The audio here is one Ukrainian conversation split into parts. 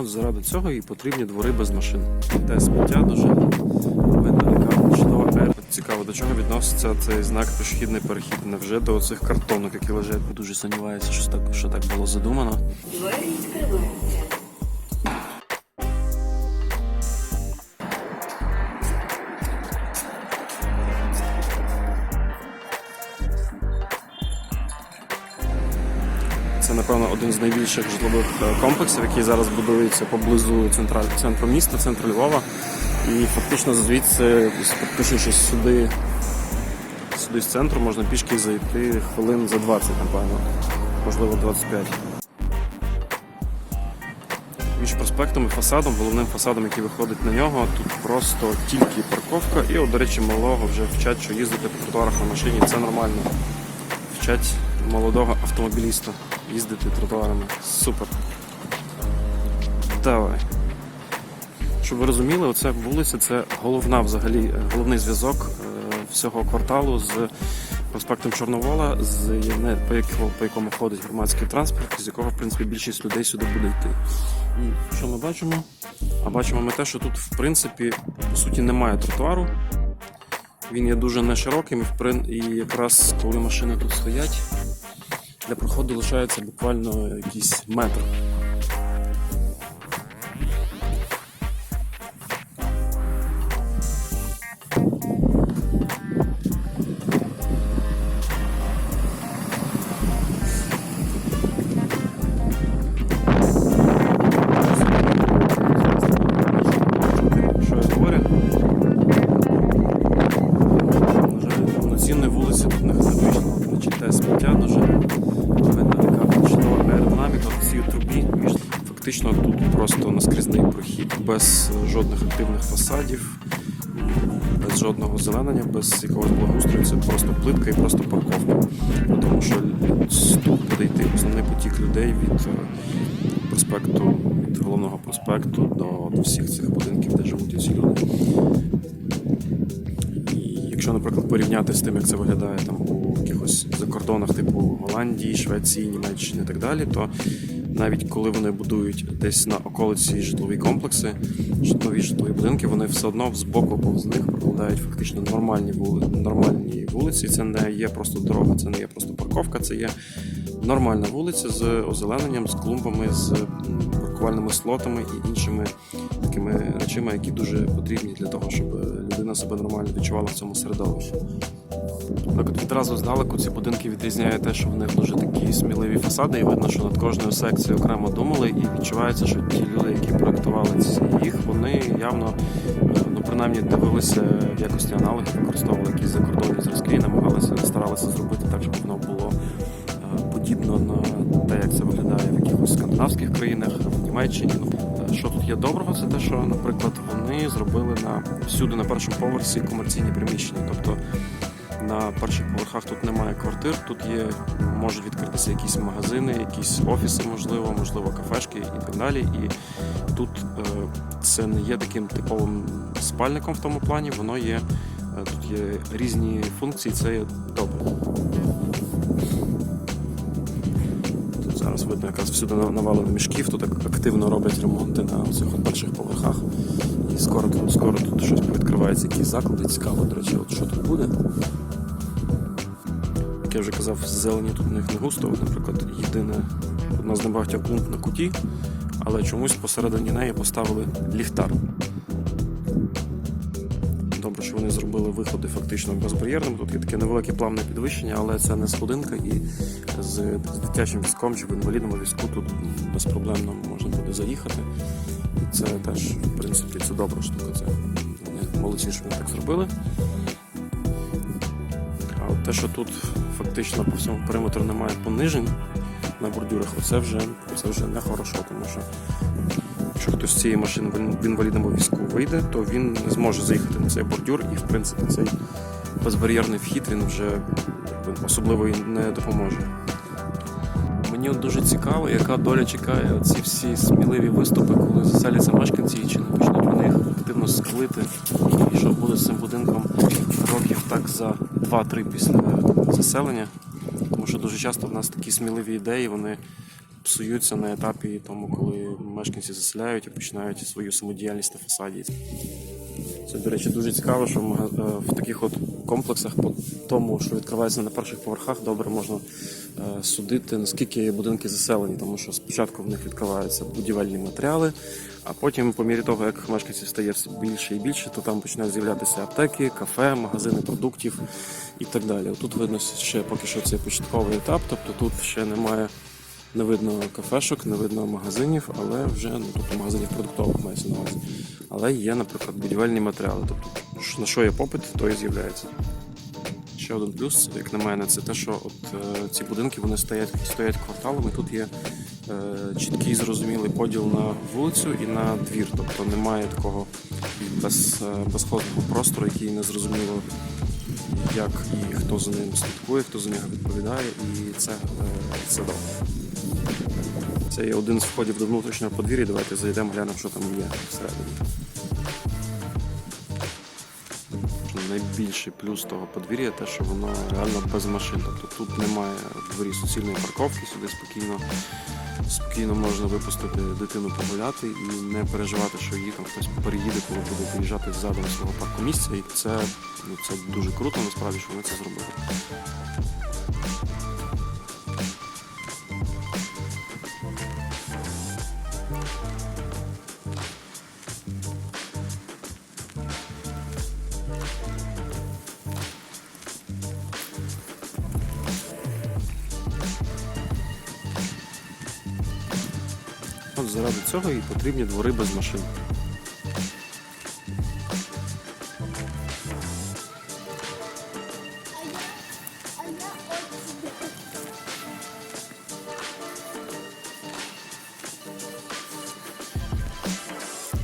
От заради цього і потрібні двори без машин. Те сміття дуже видно, яка. Цікаво, до чого відноситься цей знак пішохідний перехід. Невже до цих картонок, які лежать? Дуже сумніваюся, що так, що так було задумано. Найбільших житлових е, комплексів, який зараз будується поблизу центра, центру міста, центру Львова. І фактично звідси, підпишучись сюди, сюди з центру, можна пішки зайти хвилин за 20, напевно, можливо, 25. Між проспектом і фасадом, головним фасадом, який виходить на нього, тут просто тільки парковка. І, от, до речі, малого вже вчать, що їздити по тротуарах на машині це нормально. Вчать молодого автомобіліста їздити тротуарами. Супер. Давай. Щоб ви розуміли, оця вулиця це головна взагалі, е, головний зв'язок е, всього кварталу з проспектом Чорновола, з по, якому, по якому ходить громадський транспорт, з якого в принципі більшість людей сюди буде йти. І що ми бачимо? А бачимо ми те, що тут, в принципі, по суті, немає тротуару. Він є дуже нешироким, і якраз коли машини тут стоять, для проходу лишається буквально якийсь метр. Наскрізний прохід без жодних активних фасадів, без жодного зеленення, без якогось благоустрою. Це просто плитка і просто парковка. Тому що тут буде йти основний потік людей від е, проспекту, від головного проспекту до, до всіх цих будинків, де живуть ці люди. Якщо, наприклад, порівняти з тим, як це виглядає там у якихось закордонах, типу Голландії, Швеції, Німеччини і так далі, то навіть коли вони будують десь на околиці житлові комплекси, житлові житлові будинки, вони все одно з боку повз них прокладають фактично нормальні вули, нормальні вулиці. Це не є просто дорога, це не є просто парковка, це є нормальна вулиця з озелененням, з клумбами, з паркувальними слотами і іншими такими речами, які дуже потрібні для того, щоб людина себе нормально відчувала в цьому середовищі. Так от відразу здалеку ці будинки відрізняє те, що в них дуже такі сміливі фасади, і видно, що над кожною секцією окремо думали, і відчувається, що ті люди, які проектували ці- їх, вони явно е, ну принаймні дивилися в якості аналогів, використовували якісь закордонні зразки і намагалися старалися зробити так, щоб воно було е, подібно на те, як це виглядає в якихось скандинавських країнах, в Німеччині. Ну, е, Що тут є доброго, це те, що, наприклад, вони зробили на всюди на першому поверсі комерційні приміщення. Тобто на перших поверхах тут немає квартир, тут є, можуть відкритися якісь магазини, якісь офіси, можливо, можливо, кафешки і так далі. І тут е, це не є таким типовим спальником в тому плані, воно є. е, Тут є різні функції, це є добре. Тут зараз видно, якраз всюди навалено мішків, тут активно роблять ремонти на цих перших поверхах. І скоро скоро тут щось відкривається, якісь заклади. Цікаво, до речі, от що тут буде. Як я вже казав, зелені тут в них не густо. Наприклад, єдине одна з небагатьох клумб на куті, але чомусь посередині неї поставили ліхтар. Добре, що вони зробили виходи фактично безбар'єрними. Тут є таке невелике плавне підвищення, але це не сходинка, і з, дитячим візком чи в інвалідному візку тут безпроблемно можна буде заїхати. І це теж, в принципі, це добра штука. Це молодці, що вони так зробили. Те, що тут фактично по всьому периметру немає понижень на бордюрах, оце вже, це вже не хорошо, тому що якщо хтось з цієї машини в інвалідному візку вийде, то він не зможе заїхати на цей бордюр, і в принципі цей безбар'єрний вхід він вже якби, особливо і не допоможе. Мені от дуже цікаво, яка доля чекає ці всі сміливі виступи, коли заселяться мешканці, і чи не почнуть вони їх активно склити, і що буде з цим будинком років так за 2-3 після заселення. Тому що дуже часто в нас такі сміливі ідеї, вони псуються на етапі тому, коли мешканці заселяють і починають свою самодіяльність на фасаді. Це, до речі, дуже цікаво, що е, в таких от комплексах, по тому, що відкривається на перших поверхах, добре можна е, судити, наскільки будинки заселені, тому що спочатку в них відкриваються будівельні матеріали, а потім, по мірі того, як мешканців стає все більше і більше, то там починають з'являтися аптеки, кафе, магазини продуктів і так далі. Тут видно ще поки що це початковий етап, тобто тут ще немає. Не видно кафешок, не видно магазинів, але вже ну, тобто магазинів продуктових мається на увазі. Але є, наприклад, будівельні матеріали. Тобто, на що є попит, то і з'являється. Ще один плюс, як на мене, це те, що от е, ці будинки вони стоять, стоять кварталами. Тут є е, чіткий зрозумілий поділ на вулицю і на двір. Тобто немає такого без, е, безхозного простору, який не зрозуміло, як і хто за ним слідкує, хто за нього відповідає, і це, е, це добре. Це є один з входів до внутрішнього подвір'я. Давайте зайдемо, глянемо, що там є всередині. Найбільший плюс того подвір'я те, що воно реально без машин. Тобто тут немає в дворі суцільної парковки, сюди спокійно, спокійно можна випустити дитину погуляти і не переживати, що її там хтось переїде, коли буде виїжджати ззаду свого паркомісця. І це, ну, це дуже круто, насправді, що вони це зробили. Цього і потрібні двори без машин.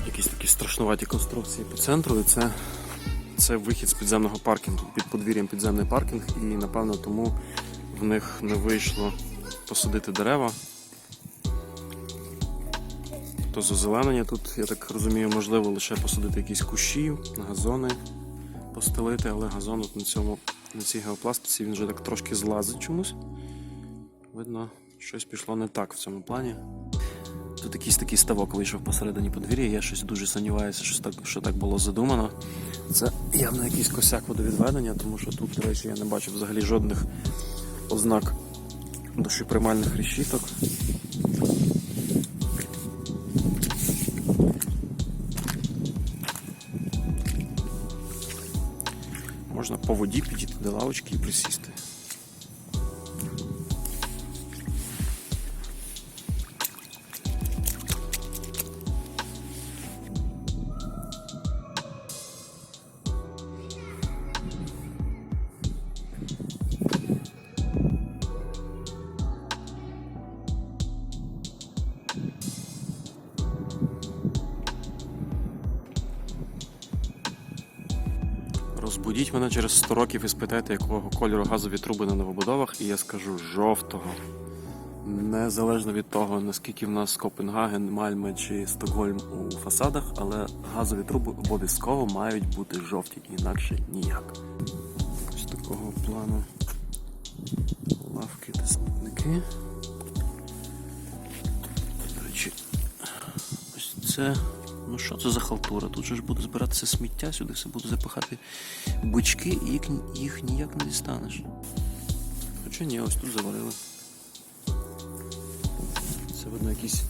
Якісь такі страшнуваті конструкції по центру, і це, це вихід з підземного паркінгу. Під подвір'ям підземний паркінг, і напевно тому в них не вийшло посадити дерева. То зазеленення тут, я так розумію, можливо лише посадити якісь кущі, газони постелити, але газон от на цьому на цій геопластиці він вже так трошки злазить чомусь. Видно, щось пішло не так в цьому плані. Тут якийсь такий ставок вийшов посередині подвір'я, я щось дуже сумніваюся, що так, що так було задумано. Це явно якийсь косяк водовідведення, тому що тут, до речі, я не бачив взагалі жодних ознак душеприймальних решіток. Можна по воді підійти до лавочки і присісти. Через 100 років і спитайте, якого кольору газові труби на новобудовах, і я скажу жовтого. Незалежно від того, наскільки в нас Копенгаген, Мальме чи Стокгольм у фасадах, але газові труби обов'язково мають бути жовті, інакше ніяк. Ось такого плану лавки та смітники. До речі, ось це. Ну що це за халтура? Тут же ж буде збиратися сміття, сюди все буде запихати бички, і їх, їх ніяк не дістанеш. Хоча ні, ось тут заварили. Це видно якийсь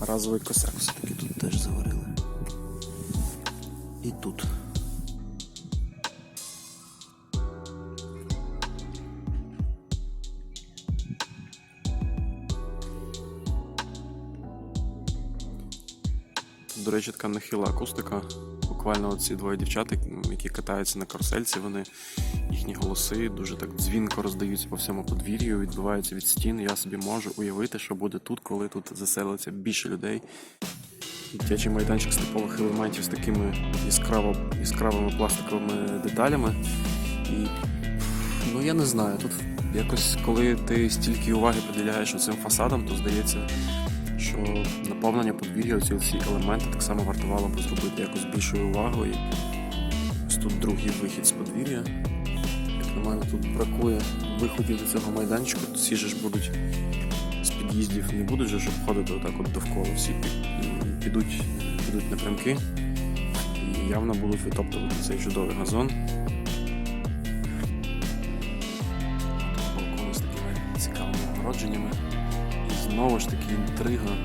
разовий косяк все-таки тут теж заварили. І тут. До речі, така нахила акустика. Буквально ці двоє дівчат, які катаються на карусельці, вони їхні голоси дуже так дзвінко роздаються по всьому подвір'ю, відбиваються від стін. Я собі можу уявити, що буде тут, коли тут заселиться більше людей. Дитячий майданчик з типових елементів з такими яскраво, яскравими пластиковими деталями. І ну я не знаю, тут якось коли ти стільки уваги приділяєш цим фасадам, то здається, що наповнення подвір'я, ці всі елементи так само вартувало б зробити якось більшою увагою. Ось тут другий вихід з подвір'я. Як на мене, тут бракує виходів до цього майданчику. Всі ж будуть з-під під'їздів не будуть же, ходити отак от довкола. Всі підуть, підуть напрямки і явно будуть витоптувати цей чудовий газон. Знову ж таки інтрига,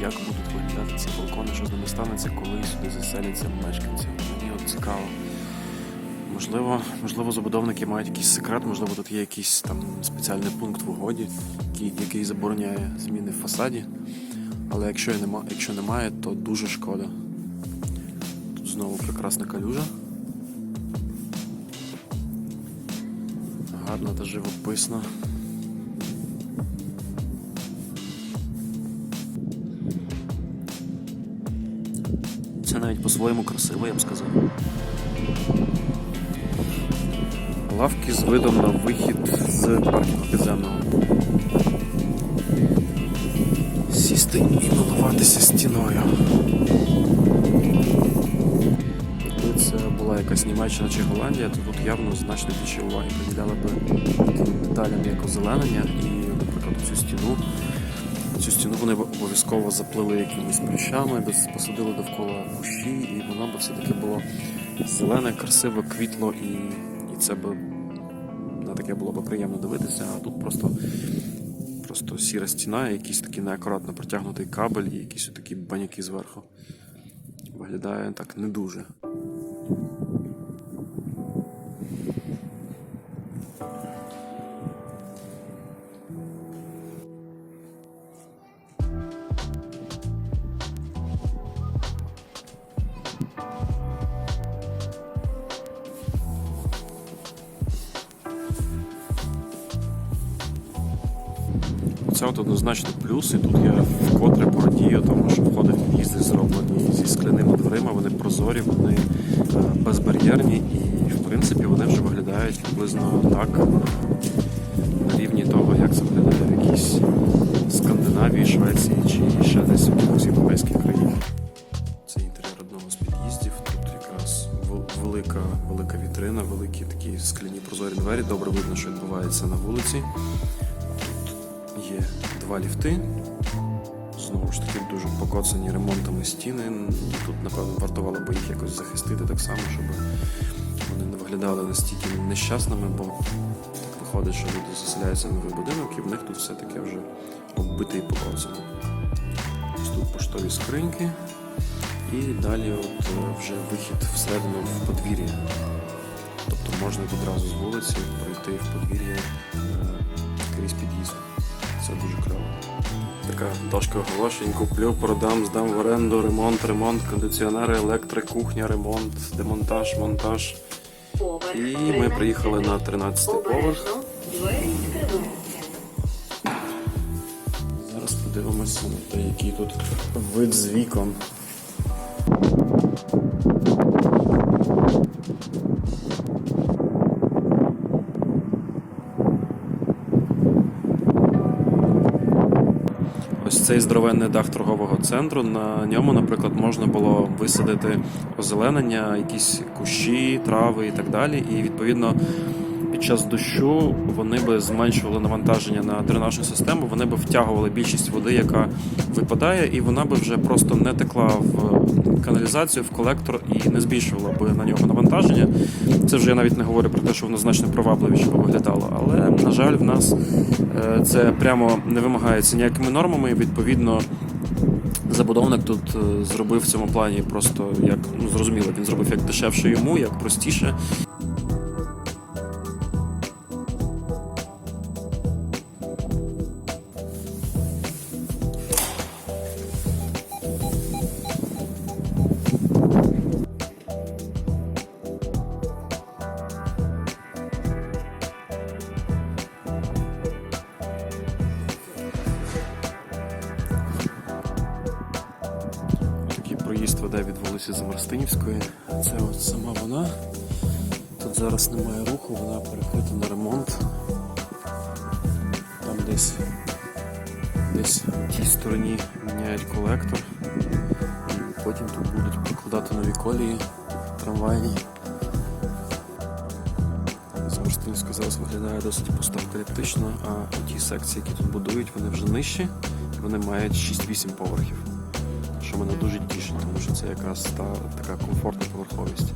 як будуть виглядати ці балкони, що з ними станеться, коли сюди заселяться мешканці. Мені от цікаво. Можливо, можливо, забудовники мають якийсь секрет, можливо, тут є якийсь там спеціальний пункт в угоді, який, який забороняє зміни в фасаді. Але якщо, нема, якщо немає, то дуже шкода. Тут знову прекрасна калюжа. Гарно та живописно. Це навіть по-своєму красиво, я б сказав. Лавки з видом на вихід з паркінгу підземного. Сісти і милуватися стіною. Якби це була якась Німеччина чи Голландія, то тут явно значно більше уваги приділяли таким деталям, як озеленення і, наприклад, цю стіну. Цю стіну вони обов'язково заплили якимись плющами, десь посадили довкола кущі, і воно б все-таки було зелене, красиве, квітло, і, і це б на таке було б приємно дивитися, а тут просто, просто сіра стіна, якийсь такий неакуратно протягнутий кабель і якісь такі баняки зверху. Виглядає так не дуже. Однозначно плюс, і тут я вкотре порадію, тому що входи в під'їзди зроблені зі скляними дверима, вони прозорі, вони е, безбар'єрні і, в принципі, вони вже виглядають приблизно так на рівні того, як це виглядає в якійсь Скандинавії, Швеції чи ще десь в якихось європейських країнах. Це інтер'єр одного з під'їздів. Тут якраз велика, велика вітрина, великі такі скляні прозорі двері. Добре видно, що відбувається на вулиці. Є два ліфти. Знову ж таки, дуже покоцані ремонтами стіни. Тут, напевно, вартувало би їх якось захистити так само, щоб вони не виглядали настільки нещасними, бо так виходить, що люди заселяються в новий будинок, і в них тут все таке вже оббите і покоцане. Ось тут поштові скриньки. І далі от е, вже вихід всередину в подвір'я. Тобто можна відразу з вулиці пройти в подвір'я Така дошка оголошень, куплю, продам, здам в оренду, ремонт, ремонт, кондиціонери, електрик, кухня, ремонт, демонтаж, монтаж. І ми приїхали на 13 поверх. Зараз подивимося на те, який тут вид з вікон. Цей здоровенний дах торгового центру. На ньому, наприклад, можна було висадити озеленення, якісь кущі, трави і так далі. І відповідно під час дощу вони би зменшували навантаження на дренажну систему, вони би втягували більшість води, яка випадає, і вона би вже просто не текла в каналізацію, в колектор і не збільшувала би на нього навантаження. Це вже я навіть не говорю про те, що воно значно привабливіше би виглядало. Але на жаль, в нас е, це прямо не вимагається ніякими нормами. і, Відповідно, Забудовник тут е, зробив в цьому плані просто як ну зрозуміло, він зробив як дешевше йому, як простіше. Веде від вулиці Замарстинівської. Це от сама вона. Тут зараз немає руху, вона перекрита на ремонт. Там десь, десь в тій стороні міняють колектор. Потім тут будуть прокладати нові колії трамвайні. Замарстинівська зараз виглядає досить постапокаліптично, а ті секції, які тут будують, вони вже нижчі, вони мають 6-8 поверхів. Мене дуже тішить, тому що це якраз та така комфортна поверховість.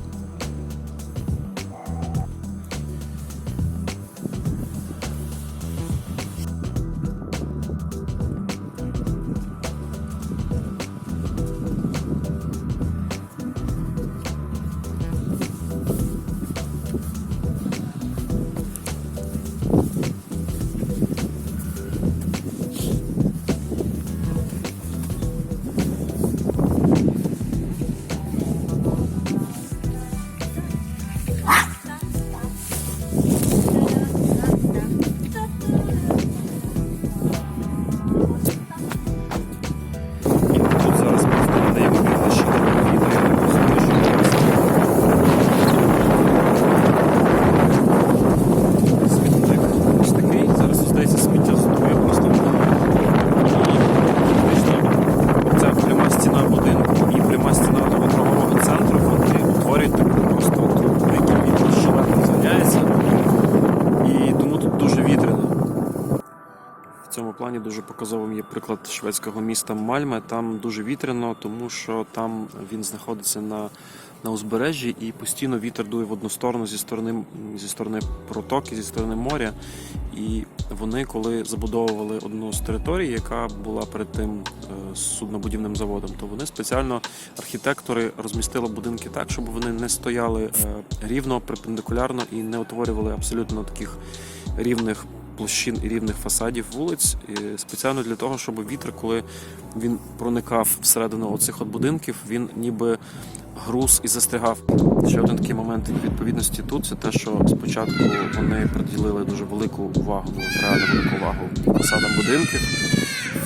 Показовим є приклад шведського міста Мальме. Там дуже вітряно, тому що там він знаходиться на, на узбережжі і постійно вітер дує в одну сторону зі сторони зі сторони протоки, зі сторони моря. І вони, коли забудовували одну з територій, яка була перед тим е, суднобудівним заводом, то вони спеціально архітектори розмістили будинки так, щоб вони не стояли е, рівно, перпендикулярно і не утворювали абсолютно таких рівних площин і рівних фасадів вулиць спеціально для того, щоб вітер, коли він проникав всередину оцих от будинків, він ніби груз і застрягав. Ще один такий момент відповідності тут це те, що спочатку вони приділили дуже велику увагу, реально велику увагу фасадам будинків.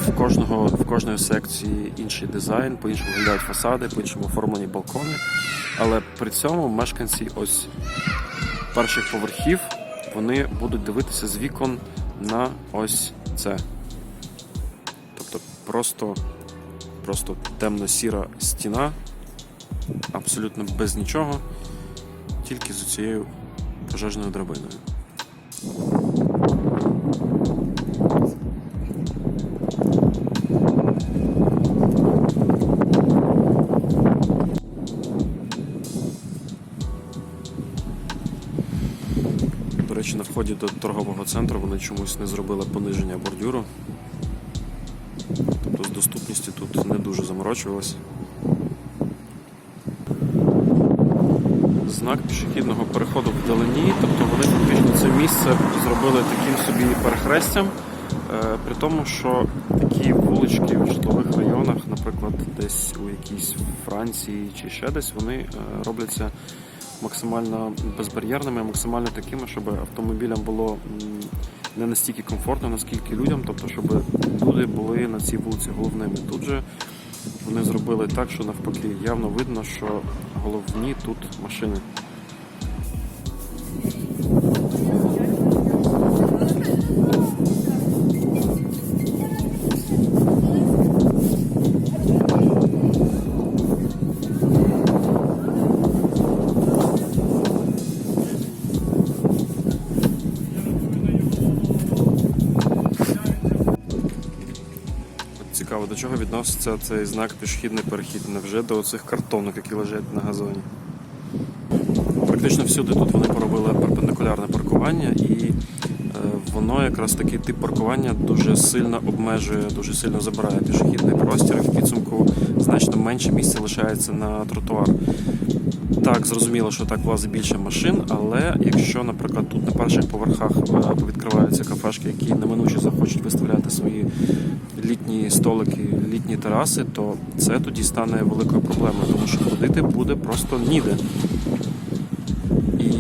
В кожного в кожної секції інший дизайн, по-іншому виглядають фасади, по-іншому оформлені балкони. Але при цьому мешканці ось перших поверхів вони будуть дивитися з вікон на ось це. Тобто просто, просто темно-сіра стіна, абсолютно без нічого, тільки з цією пожежною драбиною. Речі, на вході до торгового центру вони чомусь не зробили пониження бордюру. Тобто з доступністю тут не дуже заморочувалися. Знак пішохідного переходу вдалині, тобто вони фактично це місце зробили таким собі перехрестям, е, при тому, що такі вулички в житлових районах, наприклад, десь у якійсь Франції чи ще десь, вони е, робляться максимально безбар'єрними, максимально такими, щоб автомобілям було не настільки комфортно, наскільки людям, тобто, щоб люди були на цій вулиці головними. Тут же вони зробили так, що навпаки явно видно, що головні тут машини. До чого відноситься цей знак пішохідний перехід? Невже до оцих картонок, які лежать на газоні? Практично всюди тут вони поробили перпендикулярне паркування, і е, воно якраз такий тип паркування дуже сильно обмежує, дуже сильно забирає пішохідний простір, і в підсумку значно менше місця лишається на тротуар. Так, зрозуміло, що так влазить більше машин, але якщо, наприклад, тут на перших поверхах е, відкриваються кафешки, які неминуче захочуть виставляти свої літні столики, літні тераси, то це тоді стане великою проблемою, тому що ходити буде просто ніде.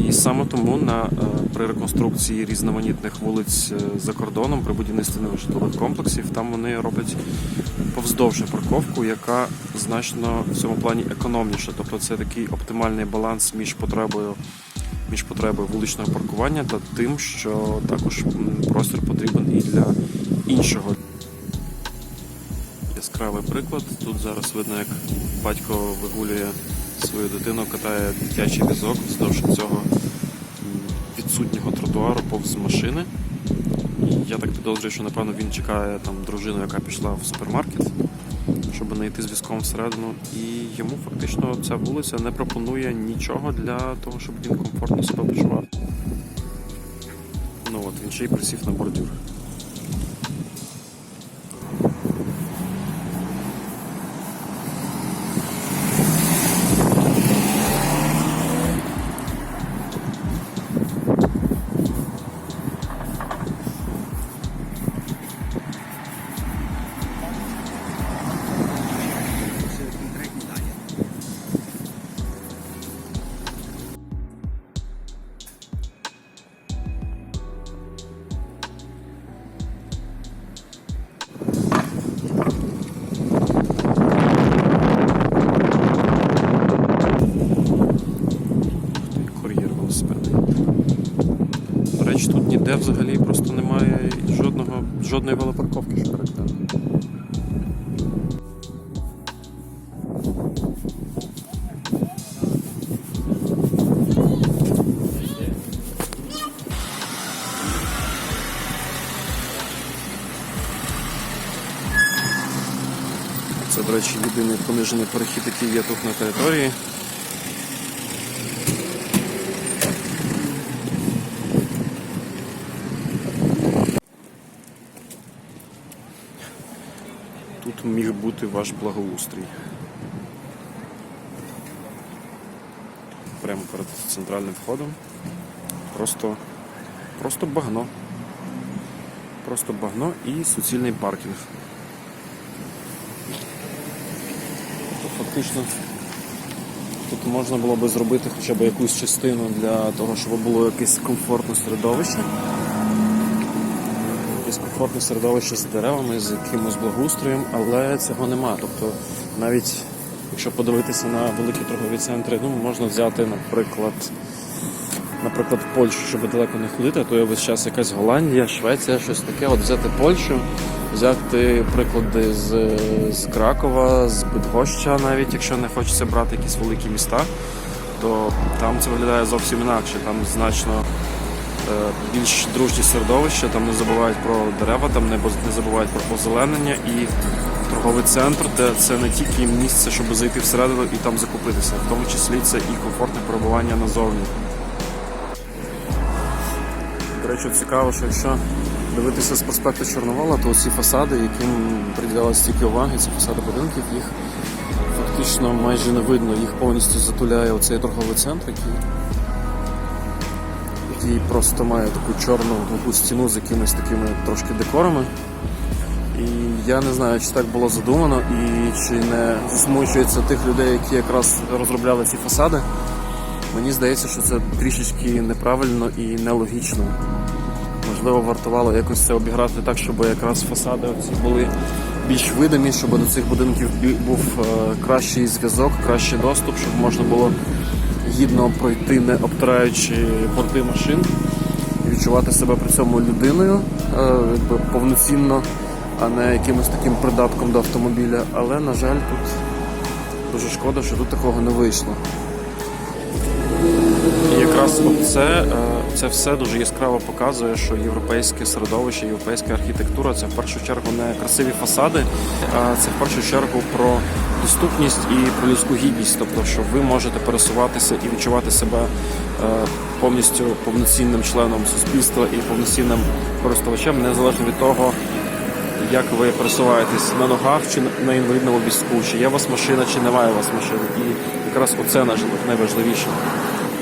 І саме тому на, е, при реконструкції різноманітних вулиць е, за кордоном, при будівництві нових житлових комплексів, там вони роблять повздовжну парковку, яка значно в цьому плані економніша. Тобто це такий оптимальний баланс між потребою, між потребою вуличного паркування та тим, що також простір потрібен і для іншого. Яскравий приклад. Тут зараз видно, як батько вигулює свою дитину, катає дитячий візок вздовж цього відсутнього тротуару повз машини. Я так підозрюю, що напевно він чекає там дружину, яка пішла в супермаркет, щоб знайти зв'язком всередину. І йому фактично ця вулиця не пропонує нічого для того, щоб він комфортно себе почував. Ну от він ще й присів на бордюр. Жодної велопарковки, що характерно. Це, до речі, єдиний понижений перехід, який є тут на території. Міг бути ваш благоустрій. Прямо перед центральним входом. Просто, просто багно. Просто багно і суцільний паркінг. Тут фактично тут можна було би зробити хоча б якусь частину для того, щоб було якесь комфортне середовище комфортне середовище з деревами, з якимось благоустроєм, але цього нема. Тобто, навіть якщо подивитися на великі торгові центри, ну можна взяти, наприклад, наприклад, Польщу, щоб далеко не ходити, то є весь час якась Голландія, Швеція, щось таке. От взяти Польщу, взяти приклади з, з Кракова, з Бидгоща, навіть якщо не хочеться брати якісь великі міста, то там це виглядає зовсім інакше. Там значно більш дружні середовища, там не забувають про дерева, там не, забувають про озеленення і торговий центр, де це не тільки місце, щоб зайти всередину і там закупитися, в тому числі це і комфортне перебування назовні. До речі, цікаво, що якщо дивитися з проспекту Чорновола, то ці фасади, яким приділялось стільки уваги, ці фасади будинків, їх фактично майже не видно. Їх повністю затуляє оцей торговий центр, який який просто має таку чорну глуху стіну з якимись такими трошки декорами. І я не знаю, чи так було задумано, і чи не засмучується тих людей, які якраз розробляли ці фасади. Мені здається, що це трішечки неправильно і нелогічно. Можливо, вартувало якось це обіграти так, щоб якраз фасади оці були більш видимі, щоб до цих будинків був е, кращий зв'язок, кращий доступ, щоб можна було гідно пройти, не обтираючи борти машин, і відчувати себе при цьому людиною е, якби повноцінно, а не якимось таким придатком до автомобіля. Але, на жаль, тут дуже шкода, що тут такого не вийшло. І якраз це, е, це все дуже яскраво показує, що європейське середовище, європейська архітектура це в першу чергу не красиві фасади, а це в першу чергу про доступність і про людську гідність. Тобто, що ви можете пересуватися і відчувати себе е, повністю повноцінним членом суспільства і повноцінним користувачем, незалежно від того, як ви пересуваєтесь на ногах чи на інвалідному візку, чи є у вас машина, чи немає у вас машини. І якраз оце найважливіше.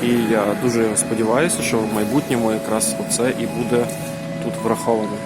І я дуже сподіваюся, що в майбутньому якраз оце і буде тут враховано.